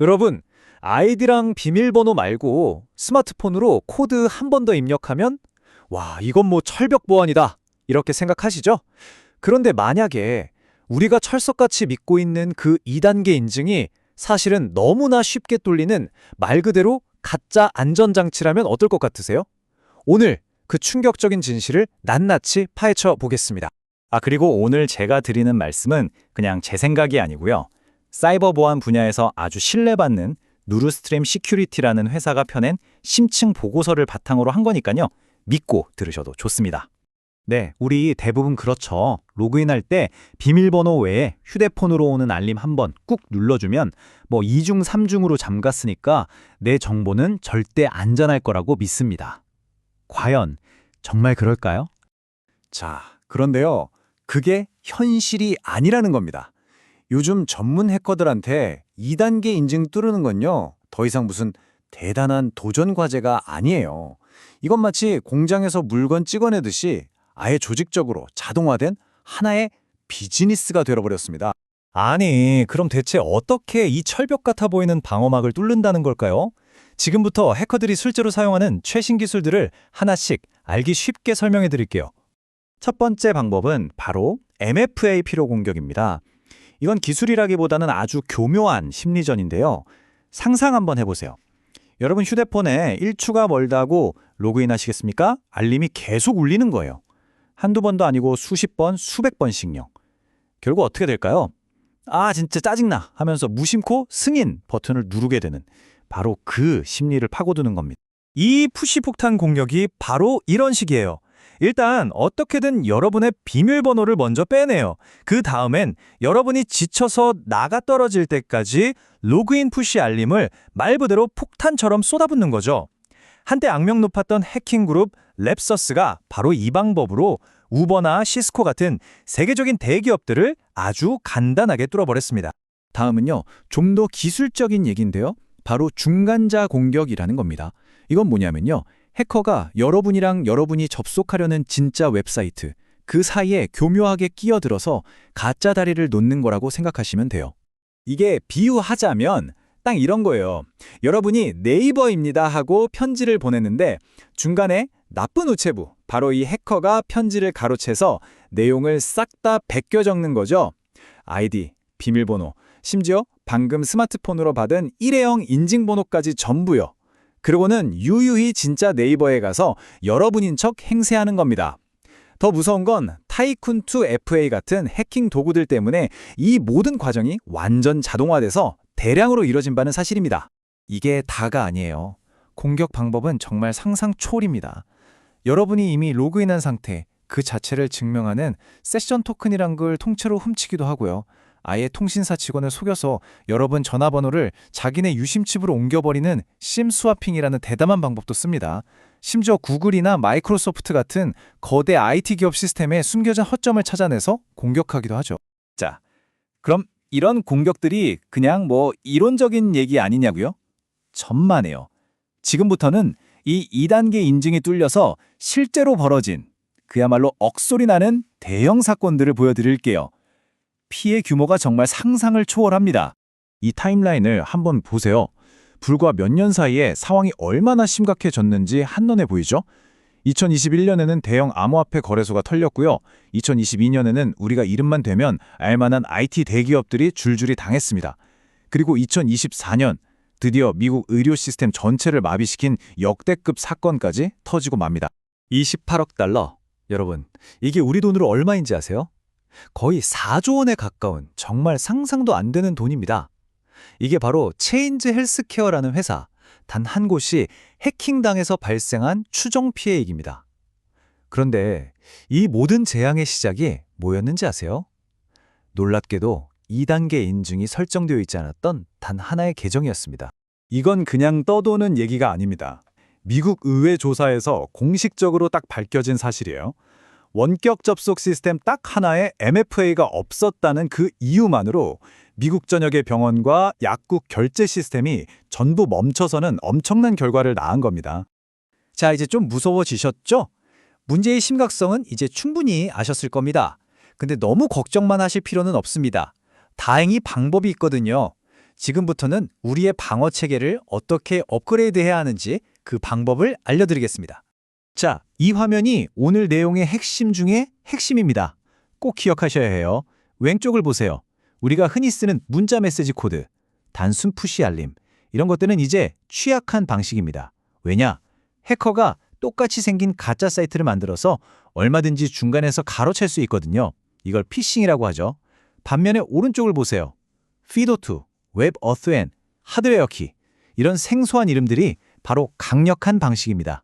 여러분, 아이디랑 비밀번호 말고 스마트폰으로 코드 한 번 더 입력하면 와, 이건 뭐 철벽 보안이다. 이렇게 생각하시죠? 그런데 만약에 우리가 철석같이 믿고 있는 그 2단계 인증이 사실은 너무나 쉽게 뚫리는 말 그대로 가짜 안전장치라면 어떨 것 같으세요? 오늘 그 충격적인 진실을 낱낱이 파헤쳐 보겠습니다. 아, 그리고 오늘 제가 드리는 말씀은 그냥 제 생각이 아니고요. 사이버 보안 분야에서 아주 신뢰받는 누르스트림 시큐리티라는 회사가 펴낸 심층 보고서를 바탕으로 한 거니까요. 믿고 들으셔도 좋습니다. 네, 우리 대부분 그렇죠. 로그인할 때 비밀번호 외에 휴대폰으로 오는 알림 한 번 꾹 눌러주면 뭐 2중, 3중으로 잠갔으니까 내 정보는 절대 안전할 거라고 믿습니다. 과연 정말 그럴까요? 자, 그런데요. 그게 현실이 아니라는 겁니다. 요즘 전문 해커들한테 2단계 인증 뚫는 건요. 더 이상 무슨 대단한 도전 과제가 아니에요. 이건 마치 공장에서 물건 찍어내듯이 아예 조직적으로 자동화된 하나의 비즈니스가 되어버렸습니다. 아니, 그럼 대체 어떻게 이 철벽 같아 보이는 방어막을 뚫는다는 걸까요? 지금부터 해커들이 실제로 사용하는 최신 기술들을 하나씩 알기 쉽게 설명해 드릴게요. 첫 번째 방법은 바로 MFA 피로 공격입니다. 이건 기술이라기보다는 아주 교묘한 심리전인데요. 상상 한번 해보세요. 여러분 휴대폰에 1추가 멀다고 로그인 하시겠습니까? 알림이 계속 울리는 거예요. 한두 번도 아니고 수십 번, 수백 번씩요. 결국 어떻게 될까요? 아, 진짜 짜증나 하면서 무심코 승인 버튼을 누르게 되는 바로 그 심리를 파고드는 겁니다. 이 푸시 폭탄 공격이 바로 이런 식이에요. 일단 어떻게든 여러분의 비밀번호를 먼저 빼내요. 그 다음엔 여러분이 지쳐서 나가 떨어질 때까지 로그인 푸시 알림을 말 그대로 폭탄처럼 쏟아붓는 거죠. 한때 악명 높았던 해킹 그룹 랩서스가 바로 이 방법으로 우버나 시스코 같은 세계적인 대기업들을 아주 간단하게 뚫어버렸습니다. 다음은요. 좀 더 기술적인 얘기인데요. 바로 중간자 공격이라는 겁니다. 이건 뭐냐면요. 해커가 여러분이랑 여러분이 접속하려는 진짜 웹사이트, 그 사이에 교묘하게 끼어들어서 가짜 다리를 놓는 거라고 생각하시면 돼요. 이게 비유하자면 딱 이런 거예요. 여러분이 네이버입니다 하고 편지를 보냈는데 중간에 나쁜 우체부, 바로 이 해커가 편지를 가로채서 내용을 싹 다 베껴 적는 거죠. 아이디, 비밀번호, 심지어 방금 스마트폰으로 받은 일회용 인증번호까지 전부요. 그리고는 유유히 진짜 네이버에 가서 여러분인 척 행세하는 겁니다. 더 무서운 건 타이쿤2 FA 같은 해킹 도구들 때문에 이 모든 과정이 완전 자동화돼서 대량으로 이뤄진 바는 사실입니다. 이게 다가 아니에요. 공격 방법은 정말 상상 초월입니다. 여러분이 이미 로그인한 상태, 그 자체를 증명하는 세션 토큰이란 걸 통째로 훔치기도 하고요. 아예 통신사 직원을 속여서 여러분 전화번호를 자기네 유심칩으로 옮겨버리는 심 스와핑이라는 대담한 방법도 씁니다. 심지어 구글이나 마이크로소프트 같은 거대 IT 기업 시스템에 숨겨진 허점을 찾아내서 공격하기도 하죠. 자, 그럼 이런 공격들이 그냥 뭐 이론적인 얘기 아니냐고요? 천만에요. 지금부터는 이 2단계 인증이 뚫려서 실제로 벌어진 그야말로 억소리 나는 대형 사건들을 보여드릴게요. 피해 규모가 정말 상상을 초월합니다. 이 타임라인을 한번 보세요. 불과 몇 년 사이에 상황이 얼마나 심각해졌는지 한눈에 보이죠? 2021년에는 대형 암호화폐 거래소가 털렸고요. 2022년에는 우리가 이름만 되면 알만한 IT 대기업들이 줄줄이 당했습니다. 그리고 2024년 드디어 미국 의료 시스템 전체를 마비시킨 역대급 사건까지 터지고 맙니다. 28억 달러. 여러분, 이게 우리 돈으로 얼마인지 아세요? 거의 4조 원에 가까운 정말 상상도 안 되는 돈입니다. 이게 바로 체인즈 헬스케어라는 회사, 단 한 곳이 해킹당해서 발생한 추정 피해액입니다. 그런데 이 모든 재앙의 시작이 뭐였는지 아세요? 놀랍게도 2단계 인증이 설정되어 있지 않았던 단 하나의 계정이었습니다. 이건 그냥 떠도는 얘기가 아닙니다. 미국 의회 조사에서 공식적으로 딱 밝혀진 사실이에요. 원격 접속 시스템 딱 하나에 MFA가 없었다는 그 이유만으로 미국 전역의 병원과 약국 결제 시스템이 전부 멈춰서는 엄청난 결과를 낳은 겁니다. 자, 이제 좀 무서워지셨죠? 문제의 심각성은 이제 충분히 아셨을 겁니다. 근데 너무 걱정만 하실 필요는 없습니다. 다행히 방법이 있거든요. 지금부터는 우리의 방어 체계를 어떻게 업그레이드해야 하는지 그 방법을 알려드리겠습니다. 자, 이 화면이 오늘 내용의 핵심 중에 핵심입니다. 꼭 기억하셔야 해요. 왼쪽을 보세요. 우리가 흔히 쓰는 문자 메시지 코드, 단순 푸시 알림, 이런 것들은 이제 취약한 방식입니다. 왜냐? 해커가 똑같이 생긴 가짜 사이트를 만들어서 얼마든지 중간에서 가로챌 수 있거든요. 이걸 피싱이라고 하죠. 반면에 오른쪽을 보세요. 피도2, 웹어스앤, 하드웨어 키 이런 생소한 이름들이 바로 강력한 방식입니다.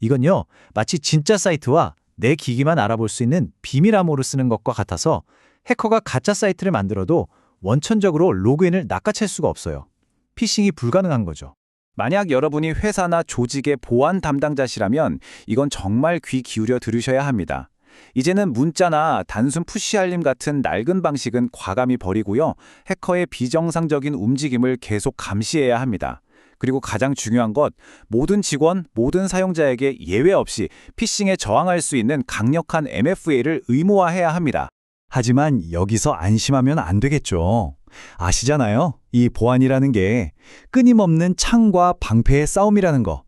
이건요, 마치 진짜 사이트와 내 기기만 알아볼 수 있는 비밀 암호를 쓰는 것과 같아서 해커가 가짜 사이트를 만들어도 원천적으로 로그인을 낚아챌 수가 없어요. 피싱이 불가능한 거죠. 만약 여러분이 회사나 조직의 보안 담당자시라면 이건 정말 귀 기울여 들으셔야 합니다. 이제는 문자나 단순 푸시 알림 같은 낡은 방식은 과감히 버리고요. 해커의 비정상적인 움직임을 계속 감시해야 합니다. 그리고 가장 중요한 것, 모든 직원, 모든 사용자에게 예외 없이 피싱에 저항할 수 있는 강력한 MFA를 의무화해야 합니다. 하지만 여기서 안심하면 안 되겠죠. 아시잖아요. 이 보안이라는 게 끊임없는 창과 방패의 싸움이라는 거.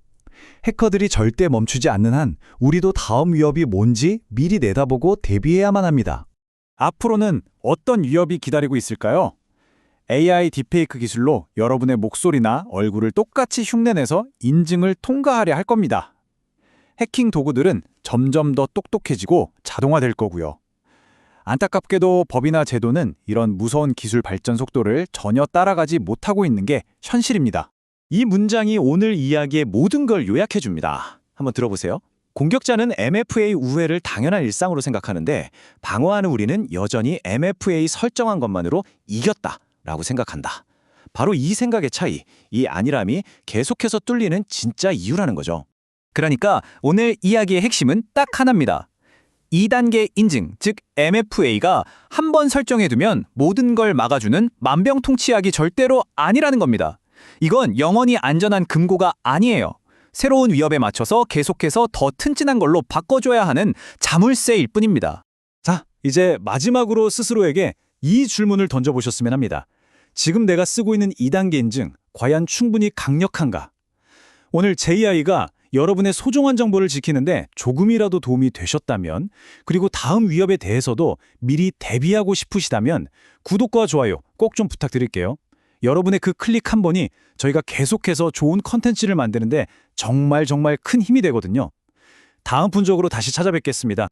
해커들이 절대 멈추지 않는 한 우리도 다음 위협이 뭔지 미리 내다보고 대비해야만 합니다. 앞으로는 어떤 위협이 기다리고 있을까요? AI 딥페이크 기술로 여러분의 목소리나 얼굴을 똑같이 흉내내서 인증을 통과하려 할 겁니다. 해킹 도구들은 점점 더 똑똑해지고 자동화될 거고요. 안타깝게도 법이나 제도는 이런 무서운 기술 발전 속도를 전혀 따라가지 못하고 있는 게 현실입니다. 이 문장이 오늘 이야기의 모든 걸 요약해 줍니다. 한번 들어보세요. 공격자는 MFA 우회를 당연한 일상으로 생각하는데 방어하는 우리는 여전히 MFA 설정한 것만으로 이겼다 라고 생각한다. 바로 이 생각의 차이, 이 안일함이 계속해서 뚫리는 진짜 이유라는 거죠. 그러니까 오늘 이야기의 핵심은 딱 하나입니다. 2단계 인증, 즉 MFA가 한 번 설정해두면 모든 걸 막아주는 만병통치약이 절대로 아니라는 겁니다. 이건 영원히 안전한 금고가 아니에요. 새로운 위협에 맞춰서 계속해서 더 튼튼한 걸로 바꿔줘야 하는 자물쇠일 뿐입니다. 자, 이제 마지막으로 스스로에게 이 질문을 던져보셨으면 합니다. 지금 내가 쓰고 있는 2단계 인증, 과연 충분히 강력한가? 오늘 JI가 여러분의 소중한 정보를 지키는데 조금이라도 도움이 되셨다면, 그리고 다음 위협에 대해서도 미리 대비하고 싶으시다면, 구독과 좋아요 꼭 좀 부탁드릴게요. 여러분의 그 클릭 한 번이 저희가 계속해서 좋은 컨텐츠를 만드는데 정말 정말 큰 힘이 되거든요. 다음 분적으로 다시 찾아뵙겠습니다.